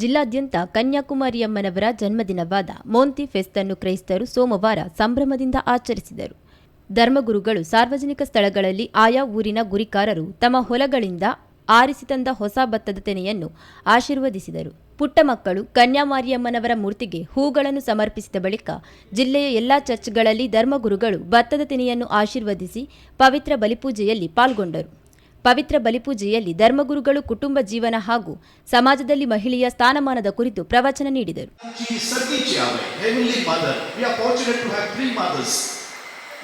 ಜಿಲ್ಲಾದ್ಯಂತ ಕನ್ಯಾಕುಮಾರಿಯಮ್ಮನವರ ಜನ್ಮದಿನವಾದ ಮೋಂತಿ ಫೆಸ್ಟ್ ಅನ್ನು ಕ್ರೈಸ್ತರು ಸೋಮವಾರ ಸಂಭ್ರಮದಿಂದ ಆಚರಿಸಿದರು. ಧರ್ಮಗುರುಗಳು ಸಾರ್ವಜನಿಕ ಸ್ಥಳಗಳಲ್ಲಿ ಆಯಾ ಊರಿನ ಗುರಿಕಾರರು ತಮ್ಮ ಹೊಲಗಳಿಂದ ಆರಿಸಿ ತಂದ ಹೊಸ ಭತ್ತದ ತೆನೆಯನ್ನು ಆಶೀರ್ವದಿಸಿದರು. ಪುಟ್ಟ ಮಕ್ಕಳು ಕನ್ಯಾಮಾರಿಯಮ್ಮನವರ ಮೂರ್ತಿಗೆ ಹೂಗಳನ್ನು ಸಮರ್ಪಿಸಿದ ಬಳಿಕ ಜಿಲ್ಲೆಯ ಎಲ್ಲಾ ಚರ್ಚ್ಗಳಲ್ಲಿ ಧರ್ಮಗುರುಗಳು ಭತ್ತದ ತೆನೆಯನ್ನು ಆಶೀರ್ವದಿಸಿ ಪವಿತ್ರ ಬಲಿಪೂಜೆಯಲ್ಲಿ ಪಾಲ್ಗೊಂಡರು. ಪವಿತ್ರ ಬಲಿಪೂಜೆಯಲ್ಲಿ ಧರ್ಮಗುರುಗಳು ಕುಟುಂಬ ಜೀವನ ಹಾಗೂ ಸಮಾಜದಲ್ಲಿ ಮಹಿಳೆಯ ಸ್ಥಾನಮಾನದ ಕುರಿತು ಪ್ರವಚನ ನೀಡಿದರು आमची सतीची आवय heavenly mother we are fortunate to have three mothers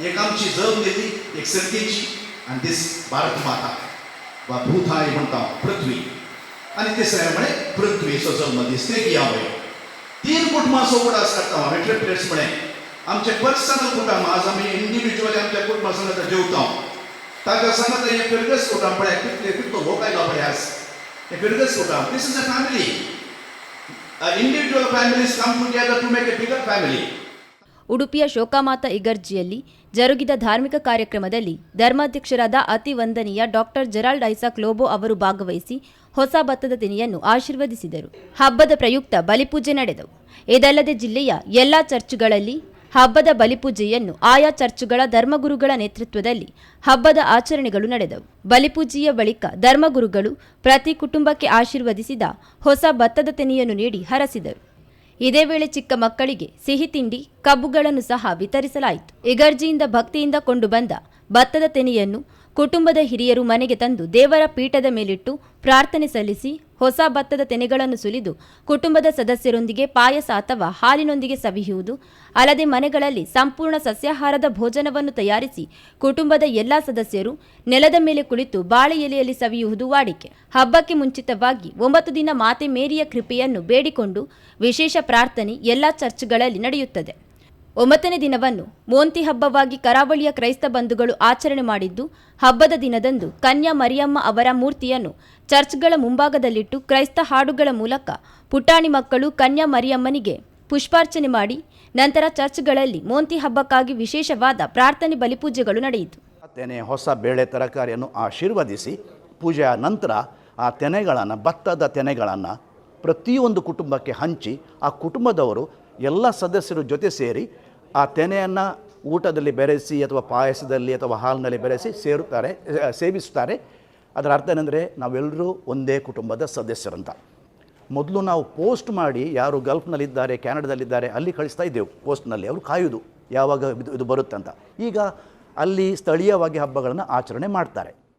एक आमची जग दिली एक सतीची आणि दिस भारत माता वा भूताय म्हणता पृथ्वी आणि तिसऱ्या म्हणे पृथ्वीचो जन्म दिसते की आवय तीन कुटुंबाचो उगड आसता हांवें ट्रिपलेट्स म्हणे आमचे पर्सनल कुटुंब आज आमी इंडिव्हिज्युअली आमच्या कुटुंबा सांगता जेवता Tak sama dengan yang Firgas Kota Praktik, they fit to work like Abayas. A Firgas Kota. This is a family. Uh, individual families come together to make a bigger family. ಉಡುಪಿಯ ಶೋಕಾಮಾತ ಇಗರ್ಜಿಯಲ್ಲಿ ಜರುಗಿದ ಧಾರ್ಮಿಕ ಕಾರ್ಯಕ್ರಮದಲ್ಲಿ ಧರ್ಮಾಧ್ಯಕ್ಷರಾದ ಅತಿ ವಂದನೀಯ ಡಾಕ್ಟರ್ ಜೆರಾಲ್ಡ್ ಐಸಾಕ್ ಲೋಬೋ ಅವರು ಭಾಗವಹಿಸಿ ಹೊಸ ಭತ್ತದ ತಿನಿಯನ್ನು ಆಶೀರ್ವದಿಸಿದರು ಹಬ್ಬದ ಪ್ರಯುಕ್ತ ಬಲಿಪೂಜೆ ನಡೆದವು ಇದಲ್ಲದೆ ಜಿಲ್ಲೆಯ ಎಲ್ಲ ಚರ್ಚ್ಗಳಲ್ಲಿ ಹಬ್ಬದ ಬಲಿಪೂಜೆಯನ್ನು ಆಯಾ ಚರ್ಚುಗಳ ಧರ್ಮಗುರುಗಳ ನೇತೃತ್ವದಲ್ಲಿ ಹಬ್ಬದ ಆಚರಣೆಗಳು ನಡೆದವು. ಬಲಿಪೂಜೆಯ ಬಳಿಕ ಧರ್ಮಗುರುಗಳು ಪ್ರತಿ ಕುಟುಂಬಕ್ಕೆ ಆಶೀರ್ವದಿಸಿದ ಹೊಸ ಭತ್ತದ ತೆನೆಯನ್ನು ನೀಡಿ ಹರಸಿದರು. ಇದೇ ವೇಳೆ ಚಿಕ್ಕ ಮಕ್ಕಳಿಗೆ ಸಿಹಿ ತಿಂಡಿ, ಕಬ್ಬುಗಳನ್ನು ಸಹ ವಿತರಿಸಲಾಯಿತು. ಇಗರ್ಜಿಯಿಂದ ಭಕ್ತಿಯಿಂದ ಕೊಂಡು ಬಂದ ಭತ್ತದ ತೆನೆಯನ್ನು ಕುಟುಂಬದ ಹಿರಿಯರು ಮನೆಗೆ ತಂದು ದೇವರ ಪೀಠದ ಮೇಲಿಟ್ಟು ಪ್ರಾರ್ಥನೆ ಸಲ್ಲಿಸಿ ಹೊಸ ಭತ್ತದ ತೆನೆಗಳನ್ನು ಸುಲಿದು ಕುಟುಂಬದ ಸದಸ್ಯರೊಂದಿಗೆ ಪಾಯಸ ಅಥವಾ ಹಾಲಿನೊಂದಿಗೆ ಸವಿಯುವುದು, ಅಲ್ಲದೆ ಮನೆಗಳಲ್ಲಿ ಸಂಪೂರ್ಣ ಸಸ್ಯಾಹಾರದ ಭೋಜನವನ್ನು ತಯಾರಿಸಿ ಕುಟುಂಬದ ಎಲ್ಲಾ ಸದಸ್ಯರು ನೆಲದ ಮೇಲೆ ಕುಳಿತು ಬಾಳೆ ಎಲೆಯಲ್ಲಿ ಸವಿಯುವುದು ವಾಡಿಕೆ. ಹಬ್ಬಕ್ಕೆ ಮುಂಚಿತವಾಗಿ ಒಂಬತ್ತು ದಿನ ಮಾತೆ ಮೇರಿಯ ಕೃಪೆಯನ್ನು ಬೇಡಿಕೊಂಡು ವಿಶೇಷ ಪ್ರಾರ್ಥನೆ ಎಲ್ಲಾ ಚರ್ಚ್ಗಳಲ್ಲಿ ನಡೆಯುತ್ತದೆ. ಒಂಬತ್ತನೇ ದಿನವನ್ನು ಮೋಂತಿ ಹಬ್ಬವಾಗಿ ಕರಾವಳಿಯ ಕ್ರೈಸ್ತ ಬಂಧುಗಳು ಆಚರಣೆ ಮಾಡಿದ್ದು, ಹಬ್ಬದ ದಿನದಂದು ಕನ್ಯಾ ಮರಿಯಮ್ಮ ಅವರ ಮೂರ್ತಿಯನ್ನು ಚರ್ಚ್ಗಳ ಮುಂಭಾಗದಲ್ಲಿಟ್ಟು ಕ್ರೈಸ್ತ ಹಾಡುಗಳ ಮೂಲಕ ಪುಟಾಣಿ ಮಕ್ಕಳು ಕನ್ಯಾ ಮರಿಯಮ್ಮನಿಗೆ ಪುಷ್ಪಾರ್ಚನೆ ಮಾಡಿ, ನಂತರ ಚರ್ಚ್ಗಳಲ್ಲಿ ಮೋಂತಿ ಹಬ್ಬಕ್ಕಾಗಿ ವಿಶೇಷವಾದ ಪ್ರಾರ್ಥನೆ ಬಲಿಪೂಜೆಗಳು ನಡೆಯಿತು. ತೆನೆ ಹೊಸ ಬೇಳೆ ತರಕಾರಿಯನ್ನು ಆಶೀರ್ವದಿಸಿ, ಪೂಜೆಯ ನಂತರ ಆ ತೆನೆಗಳನ್ನು, ಭತ್ತದ ತೆನೆಗಳನ್ನು ಪ್ರತಿಯೊಂದು ಕುಟುಂಬಕ್ಕೆ ಹಂಚಿ, ಆ ಕುಟುಂಬದವರು ಎಲ್ಲ ಸದಸ್ಯರು ಜೊತೆ ಸೇರಿ ಆ ತೆನೆಯನ್ನು ಊಟದಲ್ಲಿ ಬೆರೆಸಿ ಅಥವಾ ಪಾಯಸದಲ್ಲಿ ಅಥವಾ ಹಾಲಿನಲ್ಲಿ ಬೆರೆಸಿ ಸೇರುತ್ತಾರೆ ಸೇವಿಸುತ್ತಾರೆ. ಅದರ ಅರ್ಥ ಏನಂದರೆ ನಾವೆಲ್ಲರೂ ಒಂದೇ ಕುಟುಂಬದ ಸದಸ್ಯರಂತ. ಮೊದಲು ನಾವು ಪೋಸ್ಟ್ ಮಾಡಿ ಯಾರು ಗಲ್ಫ್ನಲ್ಲಿದ್ದಾರೆ, ಕ್ಯಾನಡದಲ್ಲಿದ್ದಾರೆ, ಅಲ್ಲಿ ಕಳಿಸ್ತಾ ಇದ್ದೆವು. ಪೋಸ್ಟ್ನಲ್ಲಿ ಅವರು ಕಾಯುವುದು ಯಾವಾಗ ಇದು- ಇದು ಬರುತ್ತೆ ಅಂತ ಈಗ ಅಲ್ಲಿ ಸ್ಥಳೀಯವಾಗಿ ಹಬ್ಬಗಳನ್ನು ಆಚರಣೆ ಮಾಡ್ತಾರೆ.